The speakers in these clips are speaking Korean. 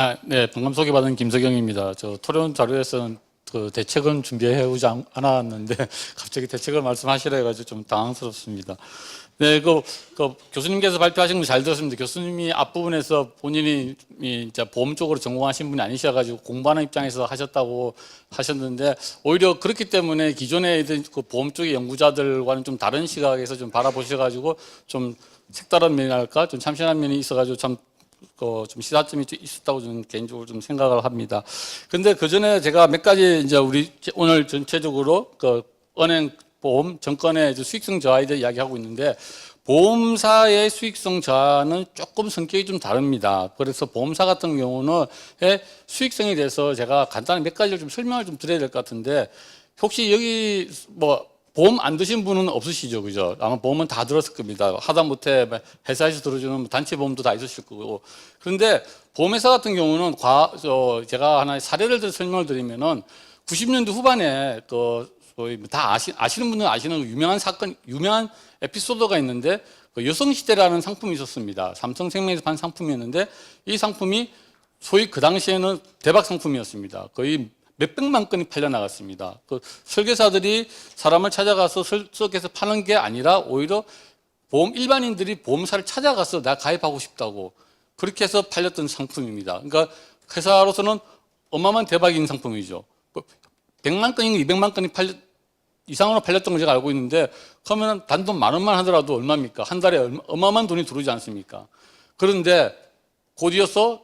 아, 네, 방금 소개받은 김석영입니다. 저 토론 자료에서는 그 대책은 준비해 오지 않- 않았는데 갑자기 대책을 말씀하시라 해가지고 좀 당황스럽습니다. 네, 그, 그 교수님께서 발표하신 거 잘 들었습니다. 교수님이 앞부분에서 본인이 이 이제 보험 쪽으로 전공하신 분이 아니셔가지고 공부하는 입장에서 하셨다고 하셨는데 오히려 그렇기 때문에 기존에 있던 그 보험 쪽의 연구자들과는 좀 다른 시각에서 좀 바라보셔가지고 좀 색다른 면이랄까 좀 참신한 면이 있어가지고 참 그좀 시사점이 좀 있었다고 저는 개인적으로 좀 생각을 합니다. 근데 그 전에 제가 몇 가지 이제 우리 오늘 전체적으로 그 은행 보험 정권의 수익성 저하에 대해 이야기하고 있는데 보험사의 수익성 저하는 조금 성격이 좀 다릅니다. 그래서 보험사 같은 경우는 의 수익성에 대해서 제가 간단히 몇 가지를 좀 설명을 좀 드려야 될 것 같은데 혹시 여기 뭐 보험 안 드신 분은 없으시죠, 그죠? 아마 보험은 다 들었을 겁니다. 하다못해 뭐 회사에서 들어주는 단체 보험도 다 있으실 거고. 그런데 보험회사 같은 경우는 과, 저, 제가 하나의 사례를 들어 설명을 드리면은 90년대 후반에 그 소위 뭐다 아시, 아시는 분은 아시는 유명한 사건, 유명한 에피소드가 있는데 그 여성시대라는 상품이 있었습니다. 삼성생명에서 판 상품이었는데 이 상품이 소위 그 당시에는 대박 상품이었습니다. 거의 몇백만 건이 팔려 나갔습니다. 그 설계사들이 사람을 찾아가서 설계해서 파는 게 아니라 오히려 보험 일반인들이 보험사를 찾아가서 나 가입하고 싶다고 그렇게 해서 팔렸던 상품입니다. 그러니까 회사로서는 어마어마한 대박인 상품이죠. 뭐 100만 건인가 200만 건이 팔렸 이상으로 팔렸던 걸 제가 알고 있는데 그러면 단돈 만 원만 하더라도 얼마입니까? 한 달에 어마어마한 돈이 들어오지 않습니까? 그런데 곧이어서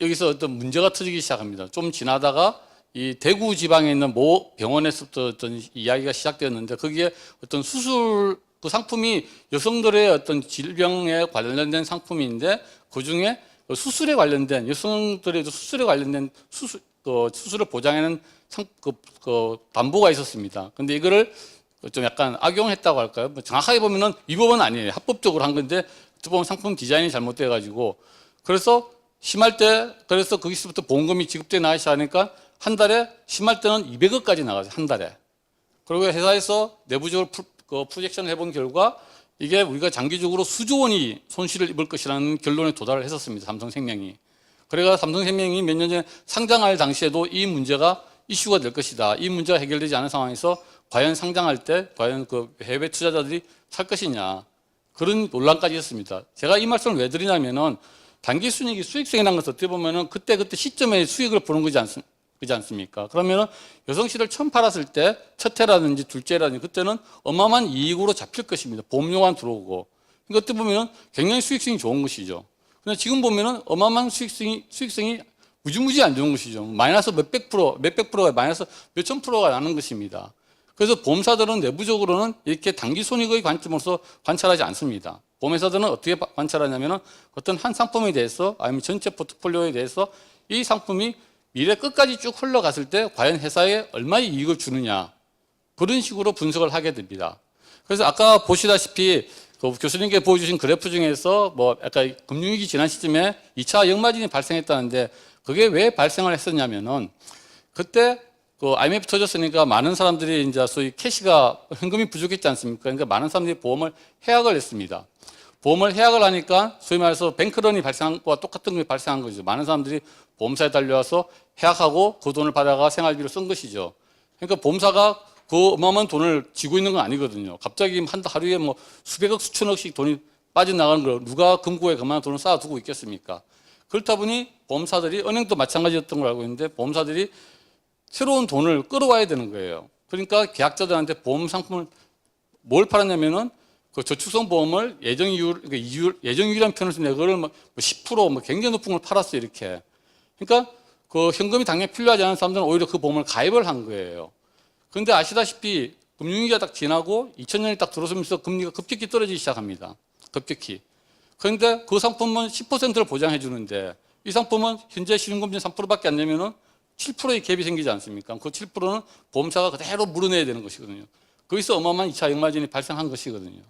여기서 어떤 문제가 터지기 시작합니다. 좀 지나다가 이 대구 지방에 있는 모 병원에서부터 어떤 이야기가 시작되었는데 거기에 어떤 수술 그 상품이 여성들의 어떤 질병에 관련된 상품인데 그 중에 수술에 관련된 여성들의 수술에 관련된 수술 그 수술을 보장하는 상, 그, 그 담보가 있었습니다. 근데 이거를 좀 약간 악용했다고 할까요? 뭐 정확하게 보면은 위법은 아니에요. 합법적으로 한 건데 보면 상품 디자인이 잘못돼 가지고 그래서 심할 때 그래서 거기서부터 보험금이 지급돼 나가기 시작하니까 한 달에 심할 때는 200억까지 나가죠. 한 달에. 그리고 회사에서 내부적으로 프로, 그 프로젝션을 해본 결과 이게 우리가 장기적으로 수조 원이 손실을 입을 것이라는 결론에 도달을 했었습니다. 삼성생명이. 그래가 삼성생명이 몇 년 전에 상장할 당시에도 이 문제가 이슈가 될 것이다. 이 문제가 해결되지 않은 상황에서 과연 상장할 때 과연 그 해외 투자자들이 살 것이냐 그런 논란까지 했습니다. 제가 이 말씀을 왜 드리냐면은 단기 순이익이 수익성이라는 것을 어떻게 보면은 그때 그때 시점에 수익을 보는 거지 않습, 그지 않습니까? 그러면은 여성시를 처음 팔았을 때 첫 해라든지 둘째라든지 그때는 어마어마한 이익으로 잡힐 것입니다. 보험료만 들어오고. 그러니까 보면은 굉장히 수익성이 좋은 것이죠. 근데 지금 보면은 어마어마한 수익성이 수익성이 무지무지 안 좋은 것이죠. 마이너스 몇백 프로, 몇백 프로가 마이너스 몇천 프로가 나는 것입니다. 그래서 보험사들은 내부적으로는 이렇게 단기 손익의 관점으로서 관찰하지 않습니다. 보험회사들은 어떻게 바- 관찰하냐면은 어떤 한 상품에 대해서 아니면 전체 포트폴리오에 대해서 이 상품이 미래 끝까지 쭉 흘러갔을 때 과연 회사에 얼마의 이익을 주느냐 그런 식으로 분석을 하게 됩니다. 그래서 아까 보시다시피 그 교수님께 보여주신 그래프 중에서 뭐 약간 금융위기 지난 시점에 2차 역마진이 발생했다는데 그게 왜 발생을 했었냐면은 그때 그 IMF 터졌으니까 많은 사람들이 이제 소위 캐시가 현금이 부족했지 않습니까? 그러니까 많은 사람들이 보험을 해약을 했습니다. 보험을 해약을 하니까 소위 말해서 뱅크런이 발생한 것과 똑같은 게 발생한 거죠. 많은 사람들이 보험사에 달려와서 해약하고 그 돈을 받아가 생활비로 쓴 것이죠. 그러니까 보험사가 그 어마어마한 돈을 쥐고 있는 건 아니거든요. 갑자기 한 하루에 뭐 수백억 수천억씩 돈이 빠져나가는 걸 누가 금고에 그만한 돈을 쌓아두고 있겠습니까? 그렇다 보니 보험사들이 은행도 마찬가지였던 걸 알고 있는데 보험사들이 새로운 돈을 끌어와야 되는 거예요. 그러니까 계약자들한테 보험 상품을 뭘 팔았냐면은 그 저축성 보험을 예정이율, 그러니까 이율, 예정이율이라는 표현을 쓰는데 그걸 뭐 10%, 뭐 굉장히 높은 걸 팔았어요, 이렇게. 그러니까 그 현금이 당연히 필요하지 않은 사람들은 오히려 그 보험을 가입을 한 거예요. 그런데 아시다시피 금융위기가 딱 지나고 2000년이 딱 들어서면서 금리가 급격히 떨어지기 시작합니다. 급격히. 그런데 그 상품은 10%를 보장해 주는데 이 상품은 현재 실행금리 3%밖에 안 내면은 7%의 갭이 생기지 않습니까? 그 7%는 보험사가 그대로 물어내야 되는 것이거든요. 거기서 어마어마한 2차 역마진이 발생한 것이거든요.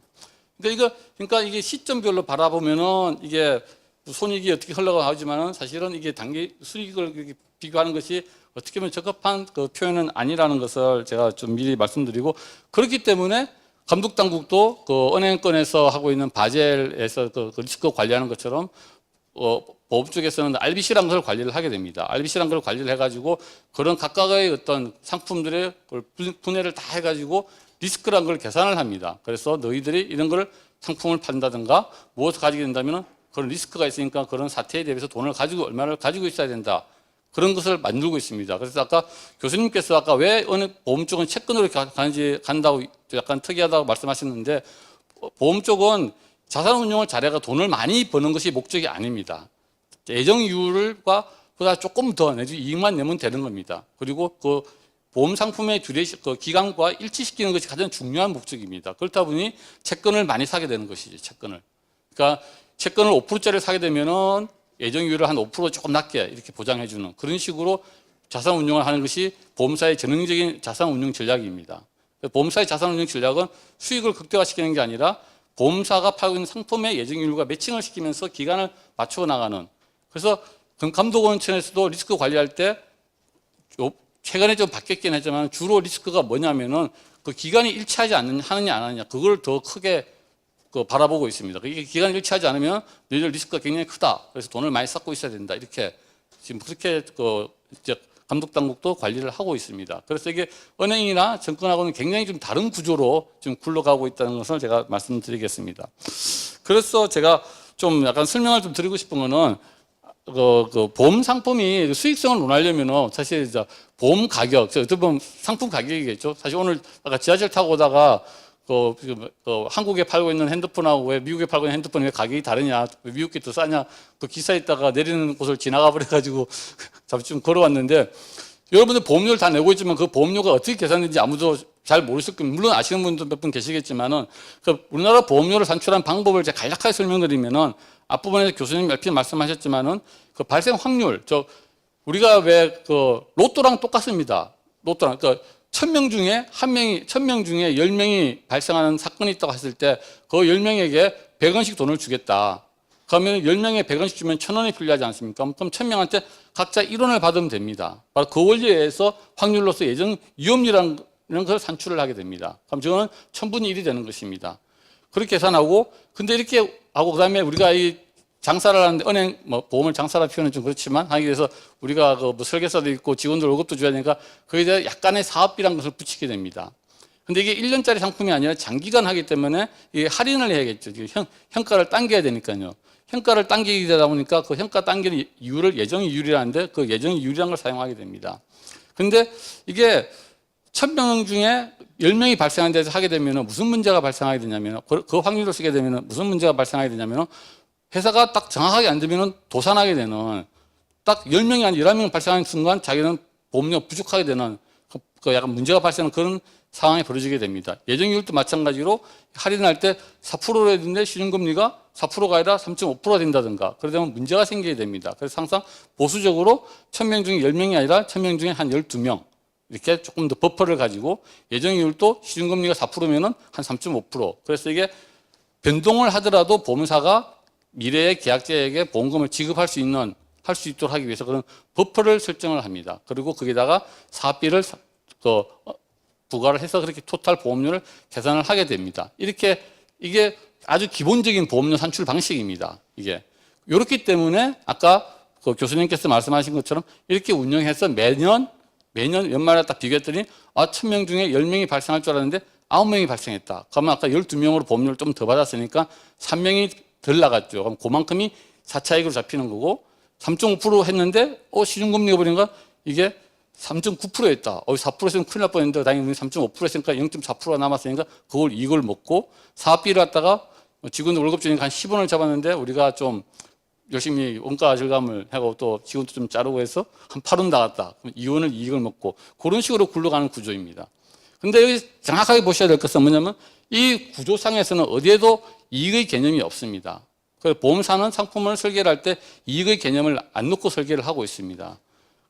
그러니까 이거 그러니까 이게 시점별로 바라보면은 이게 손익이 어떻게 흘러가지만은 사실은 이게 단기 수익을 비교하는 것이 어떻게 보면 적합한 그 표현은 아니라는 것을 제가 좀 미리 말씀드리고 그렇기 때문에 감독 당국도 그 은행권에서 하고 있는 바젤에서 그, 그 리스크 관리하는 것처럼 어, 보험 쪽에서는 RBC라는 걸 관리를 하게 됩니다. RBC라는 걸 관리를 해가지고 그런 각각의 어떤 상품들의 걸 분- 분해를 다 해가지고 리스크라는 걸 계산을 합니다. 그래서 너희들이 이런 걸 상품을 판다든가 무엇을 가지게 된다면 그런 리스크가 있으니까 그런 사태에 대해서 돈을 가지고 얼마를 가지고 있어야 된다. 그런 것을 만들고 있습니다. 그래서 아까 교수님께서 아까 왜 어느 보험 쪽은 채권으로 가- 가는지 간다고 약간 특이하다고 말씀하셨는데 보험 쪽은 자산 운용을 잘해가 돈을 많이 버는 것이 목적이 아닙니다. 예정 이율과 보다 조금 더 내지 이익만 내면 되는 겁니다. 그리고 그 보험 상품의 듀레이션 그 기간과 일치시키는 것이 가장 중요한 목적입니다. 그렇다 보니 채권을 많이 사게 되는 것이죠. 채권을. 그러니까 채권을 5%짜리를 사게 되면은 예정 이율을 한 5% 조금 낮게 이렇게 보장해 주는 그런 식으로 자산 운용을 하는 것이 보험사의 전형적인 자산 운용 전략입니다. 보험사의 자산 운용 전략은 수익을 극대화시키는 게 아니라 보험사가 팔고 있는 상품의 예정률과 매칭을 시키면서 기간을 맞추어 나가는 그래서 감독원청에서도 리스크 관리할 때 요- 최근에 좀 바뀌었긴 했지만 주로 리스크가 뭐냐면은 그 기간이 일치하지 않는 하느냐 안 하느냐 그걸 더 크게 그 바라보고 있습니다. 이게 기간이 일치하지 않으면 너희들 리스크가 굉장히 크다. 그래서 돈을 많이 쌓고 있어야 된다. 이렇게 지금 그렇게 그 이제 감독 당국도 관리를 하고 있습니다. 그래서 이게 은행이나 정권하고는 굉장히 좀 다른 구조로 지금 굴러가고 있다는 것을 제가 말씀드리겠습니다. 그래서 제가 좀 약간 설명을 좀 드리고 싶은 거는 그, 그 보험 상품이 수익성을 논하려면은 사실 이제 보험 가격, 저 어떻게 보면 상품 가격이겠죠. 사실 오늘 아까 지하철 타고 오다가 그, 그, 그 한국에 팔고 있는 핸드폰하고 왜 미국에 팔고 있는 핸드폰이 왜 가격이 다르냐, 왜 미국 게 더 싸냐, 그 기사 있다가 내리는 곳을 지나가 버려가지고 잠시 좀 걸어왔는데 여러분들 보험료를 다 내고 있지만 그 보험료가 어떻게 계산되는지 아무도 잘 모르실 겁니다. 물론 아시는 분도 몇 분 계시겠지만은 그 우리나라 보험료를 산출한 방법을 제가 간략하게 설명드리면은 앞부분에 교수님 몇편 말씀하셨지만은 그 발생 확률 저 우리가 왜 그 로또랑 똑같습니다. 로또랑 그천 명 중에 한 명이 천 명 중에 열 명이 발생하는 사건이 있다고 했을 때 그 열 명에게 100원씩 돈을 주겠다. 그러면 10명에 100원씩 주면 1000원이 필요하지 않습니까? 그럼 1000명한테 각자 1원을 받으면 됩니다. 바로 그 원리에 의해서 확률로서 예정 위험률이라는 걸 산출을 하게 됩니다. 그럼 저는 1000분의 1이 되는 것입니다. 그렇게 계산하고 근데 이렇게 하고 그다음에 우리가 이 장사를 하는데 은행 뭐 보험을 장사라 표현은 좀 그렇지만 하기 위해서 우리가 그 뭐 설계사도 있고 직원들 월급도 줘야 되니까 거기에 대해 약간의 사업비라는 것을 붙이게 됩니다. 근데 이게 1년짜리 상품이 아니라 장기간 하기 때문에 이게 할인을 해야겠죠. 형, 현가를 당겨야 되니까요. 현가를 당기게 되다 보니까 그 현가 당기는 이유를 예정 이율이라는데 그 예정 이율이라는 걸 사용하게 됩니다. 근데 이게 천명 중에 열 명이 발생한 데서 하게 되면 무슨 문제가 발생하게 되냐면 그, 그 확률을 쓰게 되면 무슨 문제가 발생하게 되냐면 회사가 딱 정확하게 안 되면 도산하게 되는 딱열 명이 아니라 열한 명 발생하는 순간 자기는 보험료 부족하게 되는 그, 그 약간 문제가 발생하는 그런 상황이 벌어지게 됩니다. 예정이율도 마찬가지로 할인할 때 4%로 했는데 시중금리가 4%가 아니라 3.5%가 된다든가 그러다면 문제가 생기게 됩니다. 그래서 항상 보수적으로 1000명 중에 10명이 아니라 1000명 중에 한 12명 이렇게 조금 더 버퍼를 가지고 예정이율도 시중금리가 4%면은 한 3.5% 그래서 이게 변동을 하더라도 보험사가 미래의 계약자에게 보험금을 지급할 수 있는 할 수 있도록 하기 위해서 그런 버퍼를 설정을 합니다. 그리고 거기다가 사업비를 사- 그 어, 부과를 해서 그렇게 토탈 보험료를 계산을 하게 됩니다. 이렇게 이게 아주 기본적인 보험료 산출 방식입니다. 이게 이렇기 때문에 아까 그 교수님께서 말씀하신 것처럼 이렇게 운영해서 매년 매년 연말에 딱 비교했더니 아, 천명 중에 열 명이 발생할 줄 알았는데 아홉 명이 발생했다. 그러면 아까 열두 명으로 보험료를 좀더 받았으니까 삼 명이 덜 나갔죠. 그럼 그만큼이 4차익으로 잡히는 거고 3.5% 했는데 어 시중금리가 보니까 이게 3.9%였다. 어, 4%였으면 큰일 날 뻔했는데 다행히 3.5% 했으니까 0.4%가 남았으니까 그걸 이걸 먹고 사업비를 갖다가 직원들 월급 주니까 한 10원을 잡았는데 우리가 좀 열심히 원가 절감을 하고 또 직원도 좀 자르고 해서 한 8원 나갔다. 2원을 이익을 먹고 그런 식으로 굴러가는 구조입니다. 근데 여기 정확하게 보셔야 될 것은 뭐냐면 이 구조상에서는 어디에도 이익의 개념이 없습니다. 그래서 보험사는 상품을 설계를 할 때 이익의 개념을 안 놓고 설계를 하고 있습니다.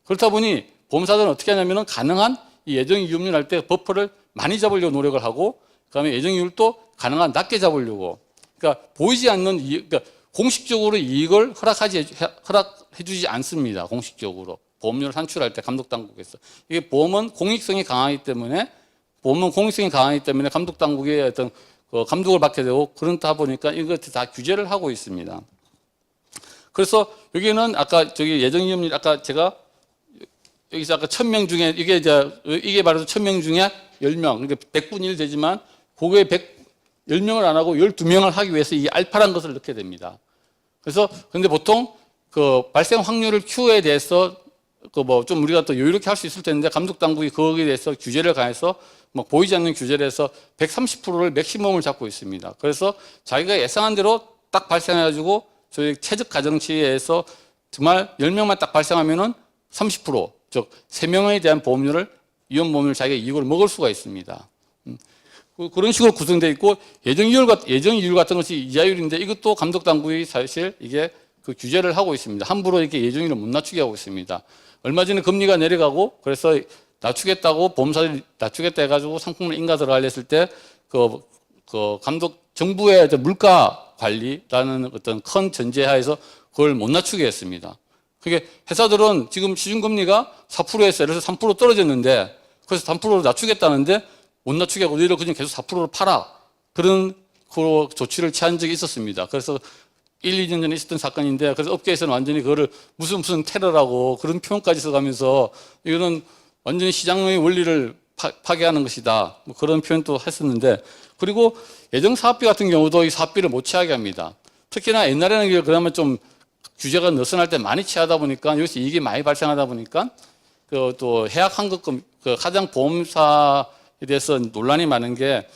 그렇다 보니 보험사들은 어떻게 하냐면은 가능한 이 예정 이율 할때 버퍼를 많이 잡으려고 노력을 하고 그다음에 예정 이율도 가능한 낮게 잡으려고 그러니까 보이지 않는 이익, 그러니까 공식적으로 이익을 허락하지 허락해 주지 않습니다. 공식적으로 보험료를 산출할 때 감독 당국에서 이게 보험은 공익성이 강하기 때문에 보험은 공익성이 강하기 때문에 감독 당국의 어떤 그 감독을 받게 되고 그렇다 보니까 이것 다 규제를 하고 있습니다. 그래서 여기는 아까 저기 예정위험률 아까 제가 여기서 아까 1000명 중에 이게 이제 이게 바로 1000명 중에 10명 그러니까 100분의 1 되지만 그거에 100 10명을 안 하고 12명을 하기 위해서 이 알파란 것을 넣게 됩니다. 그래서 근데 보통 그 발생 확률을 Q에 대해서 그 뭐 좀 우리가 또 여유롭게 할 수 있을 텐데 감독 당국이 거기에 대해서 규제를 가해서 막 보이지 않는 규제를 해서 130%를 맥시멈을 잡고 있습니다. 그래서 자기가 예상한 대로 딱 발생해 가지고 저희 최적 가정치에서 정말 10명만 딱 발생하면은 30%, 즉 3명에 대한 보험료를 위험 보험료를 자기가 이익을 먹을 수가 있습니다. 음. 그- 그런 식으로 구성되어 있고 예정 이율 같 예정 이율 같은 것이 이자율인데 이것도 감독 당국이 사실 이게 그 규제를 하고 있습니다. 함부로 이렇게 예정이율을 못 낮추게 하고 있습니다. 얼마 전에 금리가 내려가고 그래서 낮추겠다고 보험사들이 낮추겠다 해가지고 상품을 인가 들어가려 했을 때 그 그 감독 정부의 물가 관리라는 어떤 큰 전제하에서 그걸 못 낮추게 했습니다. 그게 회사들은 지금 시중금리가 4%에서 예를 들어서 3% 떨어졌는데 그래서 3%로 낮추겠다는데 못 낮추게 하고 너희들 그냥 계속 4%로 팔아. 그런 그 조치를 취한 적이 있었습니다. 그래서 1, 2년 전에 있었던 사건인데 그래서 업계에서는 완전히 그거를 무슨 무슨 테러라고 그런 표현까지 써가면서 이거는 완전히 시장의 원리를 파,괴하는 것이다. 뭐 그런 표현도 했었는데 그리고 예정 사업비 같은 경우도 이 사업비를 못 취하게 합니다. 특히나 옛날에는 그나마 좀 규제가 느슨할 때 많이 취하다 보니까 여기서 이익이 많이 발생하다 보니까 그 또 해약 환급금 그 가장 보험사에 대해서 논란이 많은 게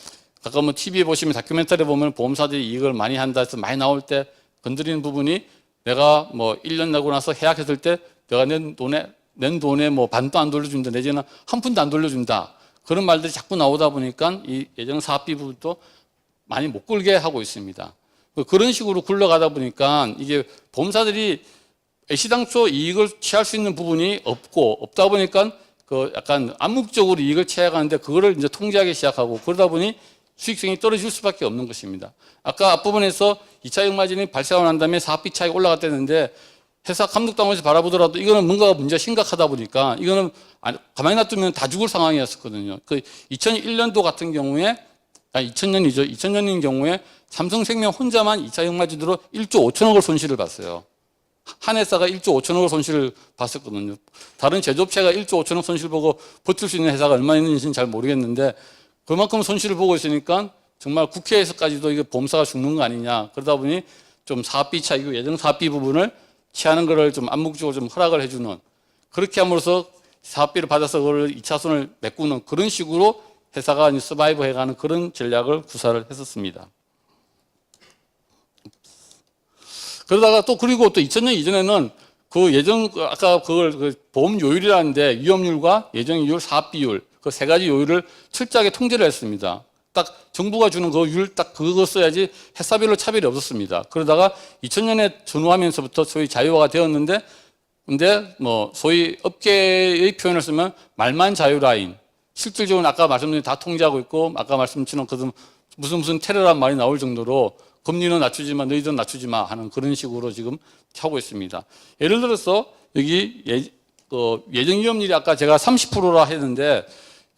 가끔 뭐 TV에 보시면 다큐멘터리 보면 보험사들이 이익을 많이 한다 해서 많이 나올 때 건드리는 부분이 내가 뭐 1년 나고 나서 해약했을 때 내가 낸 돈에 낸 돈에 뭐 반도 안 돌려준다 내지는 한 푼도 안 돌려준다 그런 말들이 자꾸 나오다 보니까 이 예정 사업비 부분도 많이 못 굴게 하고 있습니다. 뭐 그런 식으로 굴러가다 보니까 이게 보험사들이 애시당초 이익을 취할 수 있는 부분이 없고 없다 보니까 그 약간 암묵적으로 이익을 취해가는데 그거를 이제 통제하기 시작하고 그러다 보니 수익성이 떨어질 수밖에 없는 것입니다. 아까 앞부분에서 2차 역마진이 발생하고 난 다음에 사업비 차익이 올라갔다는데 회사 감독당국에서 바라보더라도 이거는 뭔가 문제가 심각하다 보니까 이거는 안- 가만히 놔두면 다 죽을 상황이었었거든요. 그 2001년도 같은 경우에 아 2000년이죠. 2000년인 경우에 삼성생명 혼자만 2차 역마진으로 1조 5천억을 손실을 봤어요. 한 회사가 1조 5천억을 손실을 봤었거든요. 다른 제조업체가 1조 5천억 손실 보고 버틸 수 있는 회사가 얼마 있는지는 잘 모르겠는데 그만큼 손실을 보고 있으니까 정말 국회에서까지도 이게 보험사가 죽는 거 아니냐. 그러다 보니 좀 사업비 차이고 예정 사업비 부분을 취하는 거를 좀 암묵적으로 좀 허락을 해주는 그렇게 함으로써 사업비를 받아서 그걸 2차선을 메꾸는 그런 식으로 회사가 서바이브 해가는 그런 전략을 구사를 했었습니다. 그러다가 또 그리고 또 2000년 이전에는 그 예정 그 아까 그걸 그 보험 요율이라는데 위험률과 예정 이율, 사업비율 그 세 가지 요율을 철저하게 통제를 했습니다. 딱 정부가 주는 그 율 딱 그거 써야지 회사별로 차별이 없었습니다. 그러다가 2000년에 전후하면서부터 소위 자유화가 되었는데 근데 뭐 소위 업계의 표현을 쓰면 말만 자유 라인 실질적으로 아까 말씀드린 다 통제하고 있고 아까 말씀드린 그 무슨 무슨 테러란 말이 나올 정도로 금리는 낮추지 마, 너희들은 낮추지 마 하는 그런 식으로 지금 하고 있습니다. 예를 들어서 여기 예, 그 예정 위험률이 아까 제가 30%라 했는데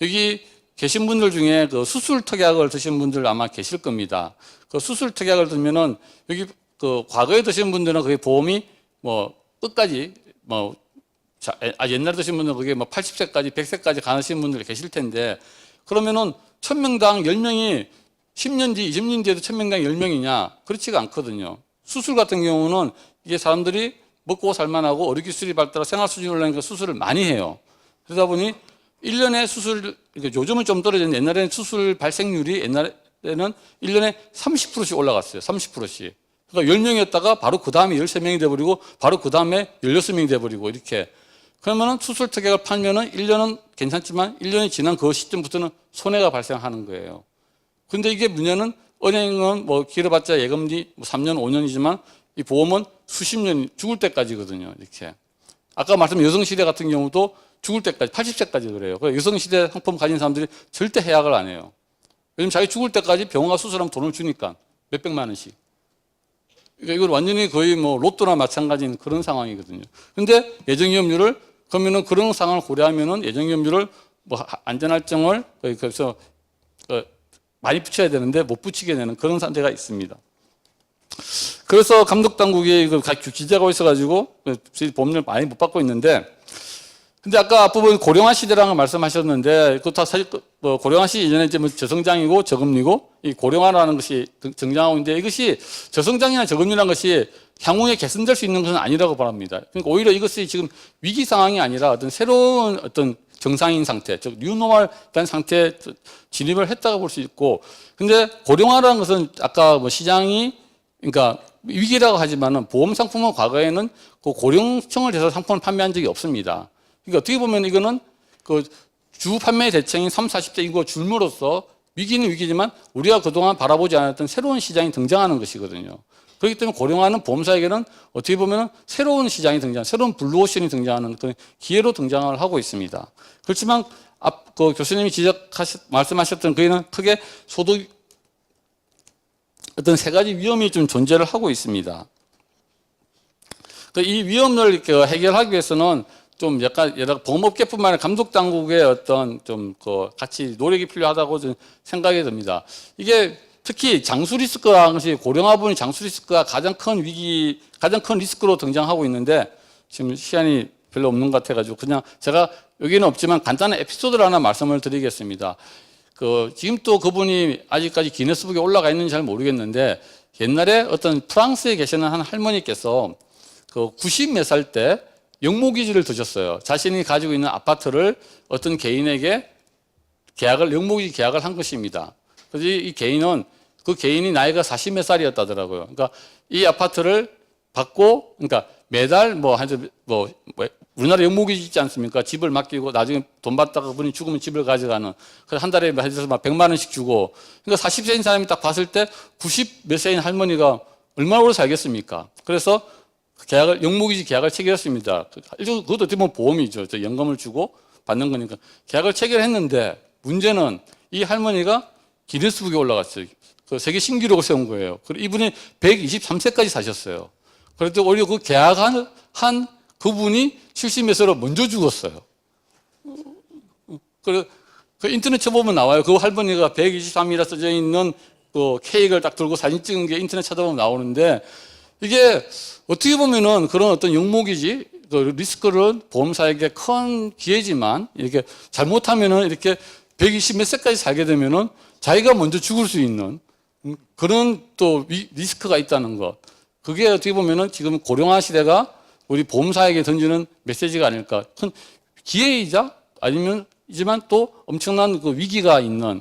여기 계신 분들 중에 그 수술 특약을 드신 분들 아마 계실 겁니다. 그 수술 특약을 들면은 여기 그 과거에 드신 분들은 그게 보험이 뭐 끝까지 뭐 자, 에- 아, 옛날에 드신 분들은 그게 뭐 80세까지, 100세까지 가시는 분들 계실 텐데 그러면은 1000명당 10명이 10년 뒤, 20년 뒤에도 1000명당 10명이냐? 그렇지가 않거든요. 수술 같은 경우는 이게 사람들이 먹고 살만하고 의료 기술이 발달하고 생활 수준이 올라가니까 수술을 많이 해요. 그러다 보니 1년에 수술, 그러니까 요즘은 좀 떨어졌는데 옛날에는 수술 발생률이 옛날에는 1년에 30%씩 올라갔어요. 30%씩. 그러니까 10명이었다가 바로 그 다음에 13명이 돼버리고 바로 그 다음에 16명이 돼버리고 이렇게. 그러면은 수술 특약을 팔면은 1년은 괜찮지만 1년이 지난 그 시점부터는 손해가 발생하는 거예요. 근데 이게 문제는 은행은 뭐 길어봤자 예금리 뭐 3년, 5년이지만 이 보험은 수십 년 죽을 때까지거든요. 이렇게. 아까 말씀 여성시대 같은 경우도 죽을 때까지, 80세까지 그래요. 그래서 여성시대 상품 가진 사람들이 절대 해약을 안 해요. 왜냐면 자기 죽을 때까지 병원 가 수술하면 돈을 주니까 몇백만 원씩. 그러니까 이걸 완전히 거의 뭐 로또나 마찬가지인 그런 상황이거든요. 근데 예정위험률을 그러면은 그런 상황을 고려하면은 예정위험률을 뭐 하- 안전할증을 어, 많이 붙여야 되는데 못 붙이게 되는 그런 상태가 있습니다. 그래서 감독 당국이 각 기재하고 있어가지고 법률 많이 못 받고 있는데 근데 아까 앞부분 고령화 시대라는 걸 말씀하셨는데 그것도 사실 그뭐 고령화 시 이전에 이제 뭐 저성장이고 저금리고 이 고령화라는 것이 등- 등장하고 있는데 이것이 저성장이나 저금리라는 것이 향후에 개선될 수 있는 것은 아니라고 바랍니다. 그러니까 오히려 이것이 지금 위기 상황이 아니라 어떤 새로운 어떤 정상인 상태, 즉 뉴노멀한 상태에 진입을 했다고 볼 수 있고, 근데 고령화라는 것은 아까 뭐 시장이 그러니까 위기라고 하지만은 보험 상품은 과거에는 그 고령층을 대해서 상품을 판매한 적이 없습니다. 그러니까 어떻게 보면 이거는 그 주 판매 대책인 3, 40대 인구가 줄므로써 위기는 위기지만 우리가 그동안 바라보지 않았던 새로운 시장이 등장하는 것이거든요. 그렇기 때문에 고령화는 보험사에게는 어떻게 보면 새로운 시장이 등장, 새로운 블루오션이 등장하는 그런 기회로 등장을 하고 있습니다. 그렇지만 앞, 그 교수님이 지적하셨, 말씀하셨던 그에는 크게 소득 어떤 세 가지 위험이 좀 존재를 하고 있습니다. 그이 위험을 해결하기 위해서는 좀 약간 여러 보험업계뿐만 아니라 감독 당국의 어떤 좀 그 같이 노력이 필요하다고 생각이 듭니다. 이게 특히 장수 리스크라는 것이 고령화분이 장수 리스크가 가장 큰 위기, 가장 큰 리스크로 등장하고 있는데 지금 시간이 별로 없는 것 같아가지고 그냥 제가 여기는 없지만 간단한 에피소드를 하나 말씀을 드리겠습니다. 그 지금 또 그분이 아직까지 기네스북에 올라가 있는지 잘 모르겠는데 옛날에 어떤 프랑스에 계시는 한 할머니께서 그 90 몇 살 때 영모기지를 드셨어요. 자신이 가지고 있는 아파트를 어떤 개인에게 계약을 영모기지 계약을 한 것입니다. 그래서 이 개인은 그 개인이 나이가 40몇 살이었다더라고요. 그러니까 이 아파트를 받고 그러니까 매달 뭐 한 뭐 뭐, 우리나라 영모기지 있지 않습니까? 집을 맡기고 나중에 돈 받다가 그분이 죽으면 집을 가져가는 그래서 한 달에 막 100만 원씩 주고 그러니까 40세인 사람이 딱 봤을 때 90 몇 세인 할머니가 얼마나 오래 살겠습니까? 그래서 계약을 영목이지 계약을 체결했습니다. 그것도 어떻게 보면 보험이죠. 저 연금을 주고 받는 거니까 계약을 체결했는데 문제는 이 할머니가 기네스북에 올라갔어요. 그 세계 신기록을 세운 거예요. 그리고 이분이 123세까지 사셨어요. 그래도 오히려 그 계약한 한 그분이 70몇 세로 먼저 죽었어요. 그, 그 인터넷 쳐보면 나와요. 그 할머니가 123이라 써져 있는 그 케이크를 딱 들고 사진 찍은 게 인터넷 찾아보면 나오는데 이게 어떻게 보면은 그런 어떤 영목이지 그 리스크는 보험사에게 큰 기회지만 이렇게 잘못하면은 이렇게 120 몇 세까지 살게 되면은 자기가 먼저 죽을 수 있는 음, 그런 또 위- 리스크가 있다는 것. 그게 어떻게 보면은 지금 고령화 시대가 우리 보험사에게 던지는 메시지가 아닐까. 큰 기회이자 아니면 이지만 또 엄청난 그 위기가 있는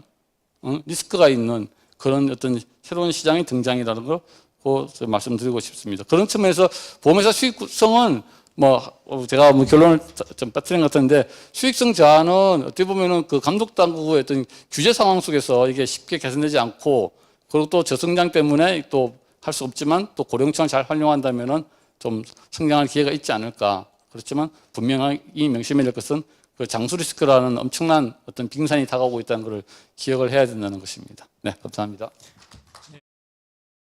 어, 리스크가 있는 그런 어떤 새로운 시장의 등장이라는 걸고 말씀드리고 싶습니다. 그런 측면에서 보험회사 수익성은 뭐 어, 제가 뭐 결론을 좀 빠뜨린 것 같은데 수익성 저하는 어떻게 보면은 그 감독 당국의 어떤 규제 상황 속에서 이게 쉽게 개선되지 않고 그리고 또 저성장 때문에 또 할 수 없지만 또 고령층을 잘 활용한다면은 좀 성장할 기회가 있지 않을까. 그렇지만 분명히 명심해야 될 것은 그 장수 리스크라는 엄청난 어떤 빙산이 다가오고 있다는 것을 기억을 해야 된다는 것입니다. 네, 감사합니다.